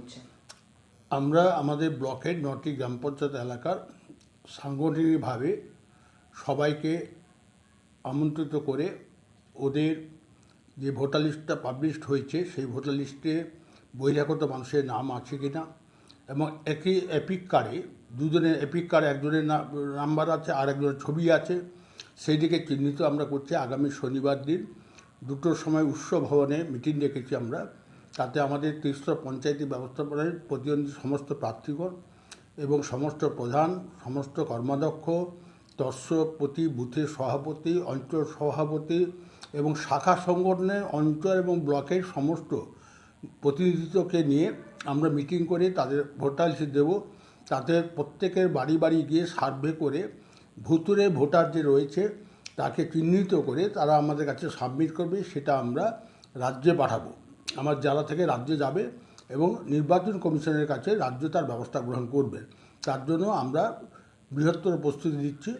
করছেন? আমরা আমাদের ব্লকের নটি গ্রাম পঞ্চায়েত এলাকার সাংগঠনিকভাবে সবাইকে আমন্ত্রিত করে ওদের যে ভোটার লিস্টটা পাবলিশড হয়েছে, সেই ভোটার লিস্টে বহিরাগত মানুষের নাম আছে কি না এবং একই এপিক কার্ডে দুজনের এপিক কার্ডে একজনের নাম্বার আছে আর একজনের ছবি আছে সেই দিকে চিহ্নিত আমরা করছি। আগামী শনিবার দিন দুটোর সময় উৎসব ভবনে মিটিং রেখেছি আমরা। তাতে আমাদের তিরিশটা পঞ্চায়েতি ব্যবস্থাপনায় প্রতিদ্বন্দ্বী সমস্ত প্রার্থীগণ এবং সমস্ত প্রধান, সমস্ত কর্মাধ্যক্ষ দর্শকপতি বুথের সভাপতি, অঞ্চল সভাপতি এবং শাখা সংগঠনের অঞ্চল এবং ব্লকের সমস্ত প্রতিনিধিত্বকে নিয়ে আমরা মিটিং করে তাদের ভোটার লিস্ট দেবো। তাতে প্রত্যেকের বাড়ি বাড়ি গিয়ে সার্ভে করে ভুতুরে ভোটার যে রয়েছে তাকে চিহ্নিত করে তারা আমাদের কাছে সাবমিট করবে, সেটা আমরা রাজ্যে পাঠাবো। আমার জেলা থেকে রাজ্যে যাবে এবং নির্বাচন কমিশনের কাছে রাজ্য তার ব্যবস্থা গ্রহণ করবে। তার জন্য আমরা বৃহত্তর প্রস্তুতি দিচ্ছি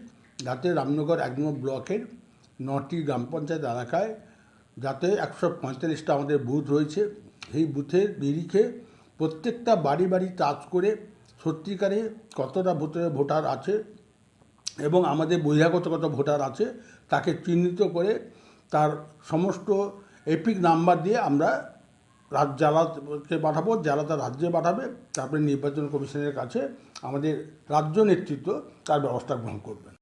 যাতে রামনগর এক নম্বর ব্লকের নটি গ্রাম পঞ্চায়েত এলাকায় যাতে একশো পঁয়তাল্লিশটা আমাদের বুথ রয়েছে। সেই বুথের নিরিখে প্রত্যেকটা বাড়ি বাড়ি টাচ করে সত্যিকারে কতটা ভোটার ভোটার আছে এবং আমাদের বহিরাগত কত ভোটার আছে তাকে চিহ্নিত করে তার সমস্ত এপিক নাম্বার দিয়ে আমরা রাজ জ্বালাকে পাঠাবো জালাতা রাজ্যে পাঠাবে, তারপরে নির্বাচন কমিশনের কাছে আমাদের রাজ্য নেতৃত্ব তার ব্যবস্থা গ্রহণ করবেন।